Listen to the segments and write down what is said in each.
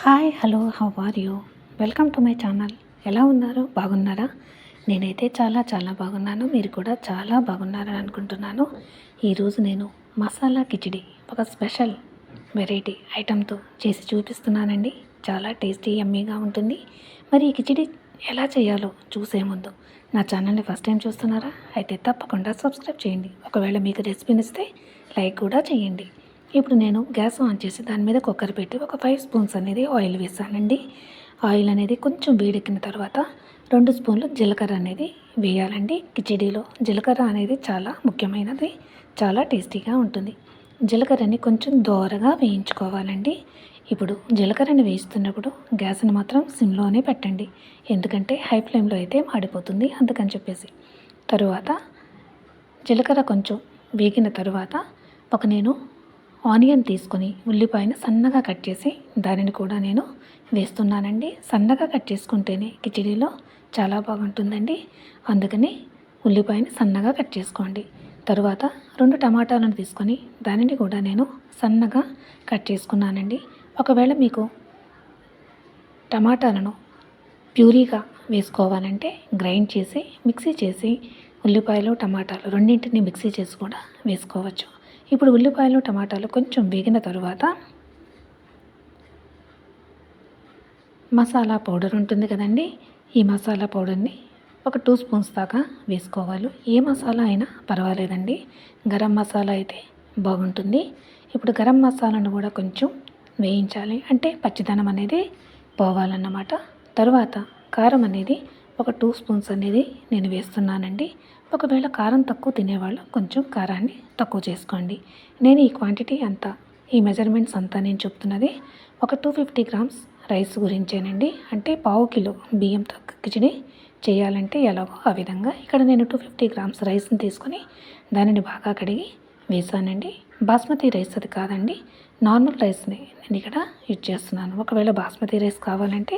Hi hello how are you? Welcome to my channel. ఎలా ఉన్నారు? బాగున్నారా? నేనైతే చాలా చాలా బాగున్నాను. మీరు కూడా చాలా బాగున్నారని అనుకుంటున్నాను. ఈరోజు నేను మసాలా కిచిడి ఒక స్పెషల్ వెరైటీ ఐటెంతో చేసి చూపిస్తున్నానండి. చాలా టేస్టీ యమ్మీగా ఉంటుంది. మరి ఈ కిచిడి ఎలా చేయాలో చూసే ముందు నా ఛానల్ని ఫస్ట్ టైం చూస్తున్నారా? అయితే తప్పకుండా సబ్స్క్రైబ్ చేయండి. ఒకవేళ మీకు రెసిపీ నచ్చితే లైక్ కూడా చేయండి. ఇప్పుడు నేను గ్యాస్ ఆన్ చేసి దాని మీద కుక్కర్ పెట్టి ఒక ఫైవ్ స్పూన్స్ అనేది ఆయిల్ వేసానండి. ఆయిల్ అనేది కొంచెం వేడెక్కిన తర్వాత రెండు స్పూన్లు జీలకర్ర అనేది వేయాలండి. కిచిడీలో జీలకర్ర అనేది చాలా ముఖ్యమైనది చాలా టేస్టీగా ఉంటుంది. జీలకర్రని కొంచెం దోరగా వేయించుకోవాలండి. ఇప్పుడు జీలకర్రని వేయిస్తున్నప్పుడు గ్యాస్ని మాత్రం సిమ్లోనే పెట్టండి. ఎందుకంటే హై ఫ్లేమ్లో అయితే మాడిపోతుంది అందుకని చెప్పేసి. తరువాత జీలకర్ర కొంచెం వేగిన తరువాత ఒక నేను ఆనియన్ తీసుకొని ఉల్లిపాయను సన్నగా కట్ చేసి దానిని కూడా నేను వేస్తున్నానండి. సన్నగా కట్ చేసుకుంటేనే కిచిడీలో చాలా బాగుంటుందండి. అందుకని ఉల్లిపాయని సన్నగా కట్ చేసుకోండి. తరువాత రెండు టమాటాలను తీసుకొని దానిని కూడా నేను సన్నగా కట్ చేసుకున్నానండి. ఒకవేళ మీకు టమాటాలను ప్యూరీగా వేసుకోవాలంటే గ్రైండ్ చేసి మిక్సీ చేసి ఉల్లిపాయలు టమాటాలు రెండింటిని మిక్సీ చేసి కూడా వేసుకోవచ్చు. ఇప్పుడు ఉల్లిపాయలు టమాటాలు కొంచెం వేగిన తరువాత మసాలా పౌడర్ ఉంటుంది కదండి. ఈ మసాలా పౌడర్ని ఒక టూ స్పూన్స్ దాకా వేసుకోవాలి. ఏ మసాలా అయినా పర్వాలేదండి. గరం మసాలా అయితే బాగుంటుంది. ఇప్పుడు గరం మసాలాను కూడా కొంచెం వేయించాలి. అంటే పచ్చిదనం అనేది పోవాలన్నమాట. తరువాత కారం అనేది ఒక టూ స్పూన్స్ అనేది నేను వేస్తున్నానండి. ఒకవేళ కారం తక్కువ తినేవాళ్ళు కొంచెం కారాన్ని తక్కువ చేసుకోండి. నేను ఈ క్వాంటిటీ అంతా ఈ మెజర్మెంట్స్ అంతా నేను చెప్తున్నది ఒక టూ ఫిఫ్టీ గ్రామ్స్ రైస్ గురించేనండి. అంటే పావు కిలో బియ్యంతో కిచిడి చేయాలంటే ఎలాగో ఆ విధంగా ఇక్కడ నేను టూ ఫిఫ్టీ గ్రామ్స్ రైస్ని తీసుకొని దానిని బాగా కడిగి వేసానండి. బాస్మతి రైస్ అది కాదండి. నార్మల్ రైస్ని నేను ఇక్కడ యూజ్ చేస్తున్నాను. ఒకవేళ బాస్మతి రైస్ కావాలంటే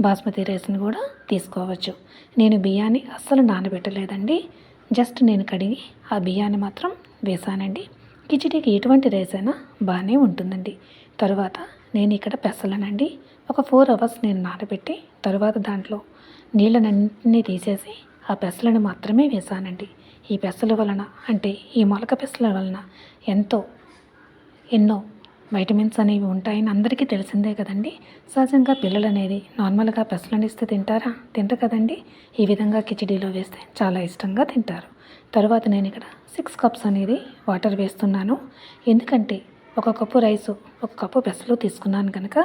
బాస్మతి రైస్ని కూడా తీసుకోవచ్చు. నేను బియ్యాన్ని అస్సలు నానబెట్టలేదండి. జస్ట్ నేను కడిగి ఆ బియ్యాన్ని మాత్రం వేసానండి. కిచిడీకి ఎటువంటి రైస్ అయినా బాగానే ఉంటుందండి. తర్వాత నేను ఇక్కడ పెసలనండి. ఒక ఫోర్ అవర్స్ నేను నానబెట్టి తర్వాత దాంట్లో నీళ్ళనన్నీ తీసేసి ఆ పెసలను మాత్రమే వేసానండి. ఈ పెసల వలన అంటే ఈ మొలక పెసల వలన ఎంతో ఎన్నో వైటమిన్స్ అనేవి ఉంటాయని అందరికీ తెలిసిందే కదండి. సహజంగా పిల్లలు అనేది నార్మల్గా పెసలను ఇస్తే తింటారా? తింటారు కదండి. ఈ విధంగా కిచిడీలో వేస్తే చాలా ఇష్టంగా తింటారు. తర్వాత నేను ఇక్కడ సిక్స్ కప్స్ అనేది వాటర్ వేస్తున్నాను. ఎందుకంటే ఒక కప్పు రైసు ఒక కప్పు పెసలు తీసుకున్నాను కనుక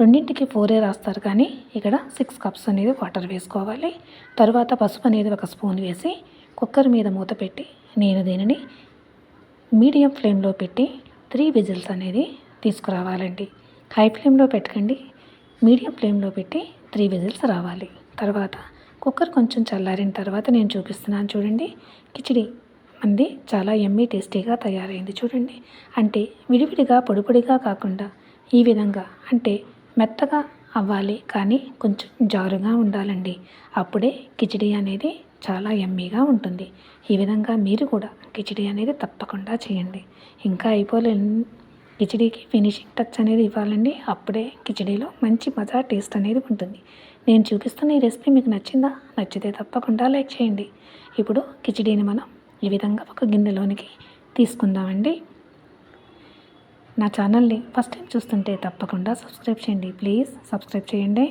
రెండింటికి ఫోరే రాస్తారు కానీ ఇక్కడ సిక్స్ కప్స్ అనేది వాటర్ వేసుకోవాలి. తర్వాత పసుపు అనేది ఒక స్పూన్ వేసి కుక్కర్ మీద మూత పెట్టి నేను దీనిని మీడియం ఫ్లేమ్లో పెట్టి త్రీ విజిల్స్ అనేది తీసుకురావాలండి. హై ఫ్లేమ్లో పెట్టకండి. మీడియం ఫ్లేమ్లో పెట్టి త్రీ విజిల్స్ రావాలి. తర్వాత కుక్కర్ కొంచెం చల్లారిన తర్వాత నేను చూపిస్తున్నాను చూడండి. కిచిడి అంది చాలా ఎమ్మీ టేస్టీగా తయారైంది చూడండి. అంటే విడివిడిగా పొడిపొడిగా కాకుండా ఈ విధంగా అంటే మెత్తగా అవ్వాలి కానీ కొంచెం జారుగా ఉండాలండి. అప్పుడే కిచిడి అనేది చాలా ఎమ్మీగా ఉంటుంది. ఈ విధంగా మీరు కూడా కిచిడి అనేది తప్పకుండా చేయండి. ఇంకా అయిపోలే కిచిడీకి ఫినిషింగ్ టచ్ అనేది ఇవ్వాలండి. అప్పుడే కిచిడీలో మంచి మజా టేస్ట్ అనేది ఉంటుంది. నేను చూపిస్తున్న ఈ రెసిపీ మీకు నచ్చిందా? నచ్చితే తప్పకుండా లైక్ చేయండి. ఇప్పుడు కిచిడీని మనం ఈ విధంగా ఒక గిన్నెలోనికి తీసుకుందామండి. నా ఛానల్ని ఫస్ట్ టైం చూస్తుంటే తప్పకుండా సబ్స్క్రైబ్ చేయండి. ప్లీజ్ సబ్స్క్రైబ్ చేయండి.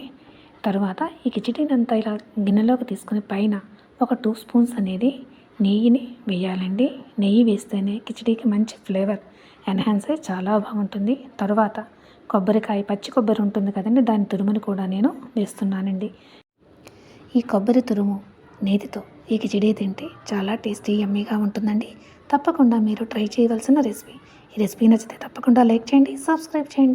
తర్వాత ఈ కిచిడీని అంతా ఇలా గిన్నెలోకి తీసుకుని పైన ఒక టూ స్పూన్స్ అనేది నెయ్యిని వేయాలండి. నెయ్యి వేస్తేనే కిచిడీకి మంచి ఫ్లేవర్ ఎన్హాన్సర్ చాలా బాగుంటుంది. తర్వాత కొబ్బరికాయ పచ్చి కొబ్బరి ఉంటుంది కదండి దాని తురుముని కూడా నేను వేస్తున్నానండి. ఈ కొబ్బరి తురుము నేతితో ఈ కిచిడి తింటే చాలా టేస్టీ యమ్మీగా ఉంటుందండి. తప్పకుండా మీరు ట్రై చేయవలసిన రెసిపీ. ఈ రెసిపీ నచ్చితే తప్పకుండా లైక్ చేయండి సబ్స్క్రైబ్ చేయండి.